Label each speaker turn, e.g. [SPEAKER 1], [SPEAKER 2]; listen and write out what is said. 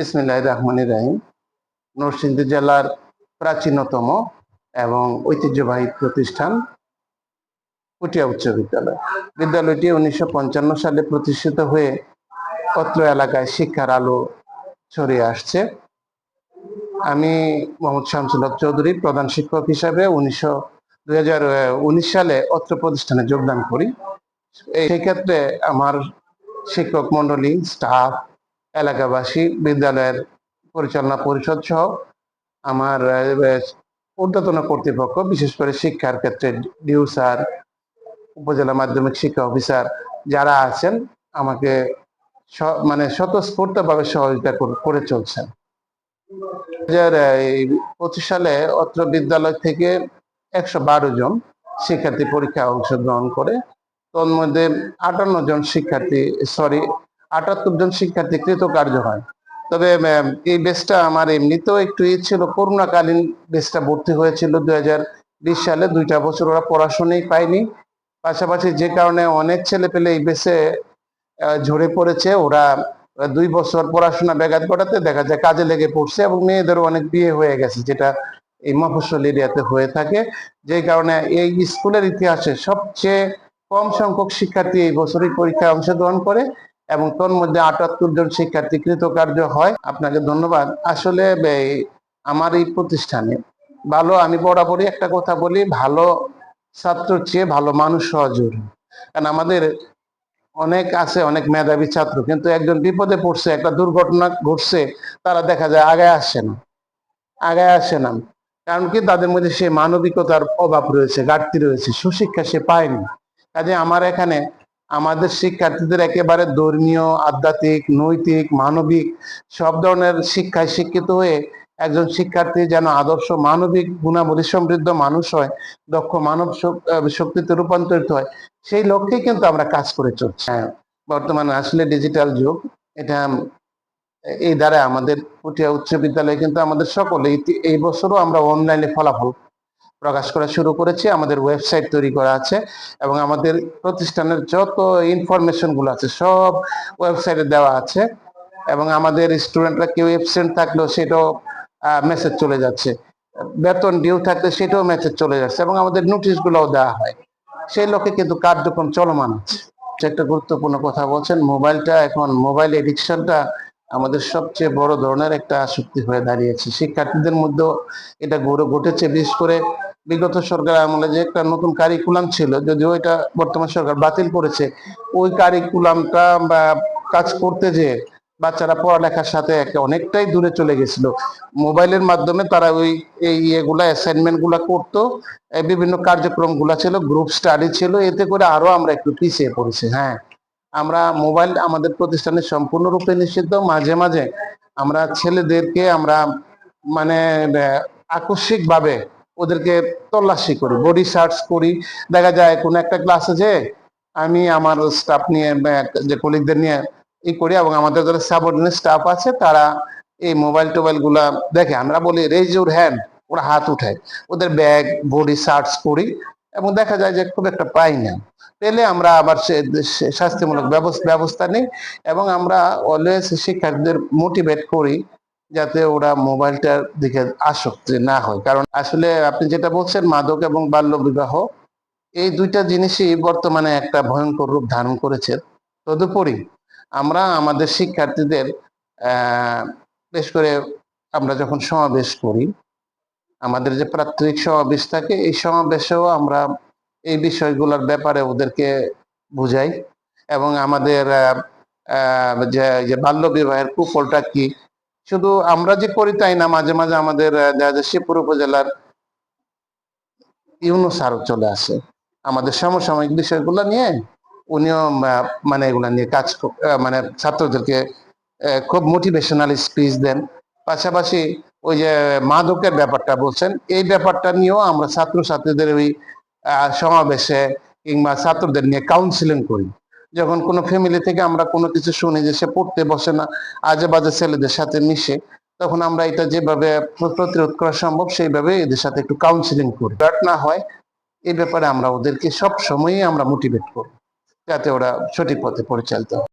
[SPEAKER 1] বিসমিল্লাহ রহমানির রাহিম। নরসিংদী জেলার প্রাচীনতম এবং ঐতিহ্যবাহী প্রতিষ্ঠান পুটিয়া উচ্চ বিদ্যালয়। বিদ্যালয়টি উনিশশো পঞ্চান্ন সালে প্রতিষ্ঠিত হয়ে অত্র এলাকায় শিক্ষার আলো ছড়িয়ে আসছে। আমি মোহাম্মদ শামসুল চৌধুরী, প্রধান শিক্ষক হিসাবে উনিশশো দুই সালে অত্র প্রতিষ্ঠানে যোগদান করি। এই সেই ক্ষেত্রে আমার শিক্ষক মন্ডলী স্টাফ এলাকাবাসী, বিদ্যালয়ের পরিচালনা পরিষদ সহ আমার ঊর্ধ্বতন কর্তৃপক্ষ, বিশেষ করে শিক্ষার ক্ষেত্রে ডিউ স্যার, উপজেলা মাধ্যমিক শিক্ষা অফিসার যারা আছেন, আমাকে মানে স্বতঃস্ফূর্তভাবে সহযোগিতা কর- চলছেন। পঁচিশ সালে অত্র বিদ্যালয় থেকে একশো বারো জন শিক্ষার্থী পরীক্ষায় অংশগ্রহণ করে তোর মধ্যে আটান্ন জন শিক্ষার্থী সরি আটাত্তর জন শিক্ষার্থী কৃতকার্য হয়। তবে এই বেসটা আমার এমনিতেও একটু ই ছিল। করোনাকালীন বেসটা ভর্তি হয়েছিল দু হাজার বিশ সালে। দুইটা বছর ওরা পড়াশোনাই পায়নি। পাশাপাশি যে কারণে অনেক ছেলে পেলে এই বেসে ঝরে পড়েছে। ওরা দুই বছর পড়াশোনা ব্যাঘাত ঘটাতে দেখা যায় কাজে লেগে পড়ছে এবং মেয়েদেরও অনেক বিয়ে হয়ে গেছে, যেটা এই মফস্বল এরিয়াতে হয়ে থাকে। যে কারণে এই স্কুলের ইতিহাসে সবচেয়ে কম সংখ্যক শিক্ষার্থী এই বছরই পরীক্ষায় অংশগ্রহণ করে। এবং তোর মধ্যে আটাত্তর জন শিক্ষার্থী কৃতকার্য হয়। আপনাকে ধন্যবাদ। আসলে আমার এই প্রতিষ্ঠানে ভালো, আমি বরাবরই একটা কথা বলি, ভালো ছাত্রর চেয়ে ভালো মানুষ হওয়া জরুরি। কারণ আমাদের অনেক আছে, অনেক মেধাবী ছাত্র, কিন্তু একজন বিপদে পড়ছে, একটা দুর্ঘটনা ঘটছে, তারা দেখা যায় আগে আসে না। আগে আসে না। কারণ কি? তাদের মধ্যে সে মানবিকতার অভাব রয়েছে, ঘাটতি রয়েছে, সুশিক্ষা সে পায়নি। কাজে আমার এখানে আমাদের শিক্ষার্থীদের একেবারে ধর্মীয় আধ্যাত্মিক নৈতিক মানবিক সব ধরনের শিক্ষায় শিক্ষিত হয়ে একজন শিক্ষার্থী যেন আদর্শ মানবিক গুণাবলী সমৃদ্ধ মানুষ হয় দক্ষ মানব শক- শক্তিতে রূপান্তরিত হয় সেই লক্ষ্যে কিন্তু আমরা কাজ করে চলছি। হ্যাঁ, বর্তমানে আসলে ডিজিটাল যুগ এটা এই দ্বারা আমাদের পুটিয়া উচ্চ বিদ্যালয়ে কিন্তু আমাদের সকলে এই বছরও আমরা অনলাইনে ফলাফল প্রকাশ করা শুরু করেছি, আমাদের ওয়েবসাইট তৈরি করা আছে এবং আমাদের প্রতিষ্ঠানের যত ইনফরমেশনগুলো আছে সব ওয়েবসাইটে দেওয়া আছে এবং আমাদের স্টুডেন্টরা কেউ এবসেন্ট থাকলেও সেটাও মেসেজ চলে যাচ্ছে। বেতন ডিউ থাকলে সেটাও মেসেজ চলে যাচ্ছে এবং আমাদের নোটিশ গুলোও দেওয়া হয়। সেই লক্ষ্যে কিন্তু কার্যক্রম চলমান আছে। একটা গুরুত্বপূর্ণ কথা বলছেন, মোবাইলটা এখন মোবাইল এডিকশনটা আমাদের সবচেয়ে বড় ধরনের একটা আসক্তি হয়ে দাঁড়িয়েছে। শিক্ষার্থীদের মধ্যেও এটা গড়ে ঘটেছে বিশেষ করে বিগত সরকার আমলে যে একটা নতুন কারিকুলাম ছিল, যদিও এটা বর্তমান সরকার বাতিল করেছে, ওই কারিকুলামটা বা কাজ করতে যে বাচ্চারা পড়ালেখার সাথে অনেকটাই দূরে চলে গেছিল। মোবাইলের মাধ্যমে তারা ওই এই ইয়েগুলা অ্যাসাইনমেন্টগুলা করতো বিভিন্ন কার্যক্রমগুলা ছিল গ্রুপ স্টাডি ছিল, এতে করে আরও আমরা একটু পিছিয়ে পড়েছি হ্যাঁ। আমরা মোবাইল আমাদের প্রতিষ্ঠানে সম্পূর্ণরূপে নিষিদ্ধ, মাঝে মাঝে আমরা ছেলেদেরকে আমরা মানে আকস্মিক ভাবে ওদেরকে তল্লাশি করি বডি সার্চ করি। দেখা যায় কোন একটা ক্লাসে যে আমি আমার স্টাফ নিয়ে, যে কলিগদের নিয়ে ই করি এবং আমাদের যারা সাবঅর্ডিনেট স্টাফ আছে, তারা এই মোবাইল টোবাইলগুলা দেখে। আমরা বলি রেজ ইউর হ্যান্ড ওরা হাত উঠায়। ওদের ব্যাগ বডি সার্চ করি এবং দেখা যায় যে খুব একটা পাই না। পেলে আমরা আবার শাস্তিমূলক ব্যবস্থা নিই এবং আমরা অলওয়েজ শিক্ষার্থীদের মোটিভেট করি যাতে ওরা মোবাইলটার দিকে আসক্তি না হয়। কারণ আসলে আপনি যেটা বলছেন, মাদক এবং বাল্য বিবাহ, এই দুইটা জিনিসই বর্তমানে একটা ভয়ঙ্কর রূপ ধারণ করেছে। তদুপরি আমরা আমাদের শিক্ষার্থীদের বেশ করে আমরা যখন সমাবেশ করি, আমাদের যে প্রাত্যিক সমাবেশ থাকে, এই সমাবেশেও আমরা এই বিষয়গুলোর ব্যাপারে ওদেরকে বুঝাই এবং আমাদের যে বাল্য বিবাহের কুফলটা কি শুধু আমরা যে করি তাই না মাঝে মাঝে আমাদের শিবপুর উপজেলার ইউনুস আরও চলে আসে। আমাদের সমসাময়িক বিষয়গুলো নিয়ে উনিও মানে এগুলা নিয়ে কাজ মানে ছাত্রদেরকে খুব মোটিভেশনাল স্পিচ দেন। পাশাপাশি ওই যে মাদকের ব্যাপারটা বলছেন এই ব্যাপারটা নিয়েও আমরা ছাত্রছাত্রীদের ওই আহ, সমাবেশে কিংবা ছাত্রদের নিয়ে কাউন্সিলিং করি। যখন কোনো ফ্যামিলি থেকে আমরা কোনো কিছু শুনি যে সে পড়তে বসে না, আজে বাজে ছেলেদের সাথে মিশে, তখন আমরা এটা যেভাবে প্রতিরোধ করা সম্ভব, সেইভাবে এদের সাথে একটু কাউন্সিলিং করি। ব্যাট না হয়, এই ব্যাপারে আমরা ওদেরকে সব সময়ই আমরা মোটিভেট করি, যাতে ওরা সঠিক পথে পরিচালিত হয়।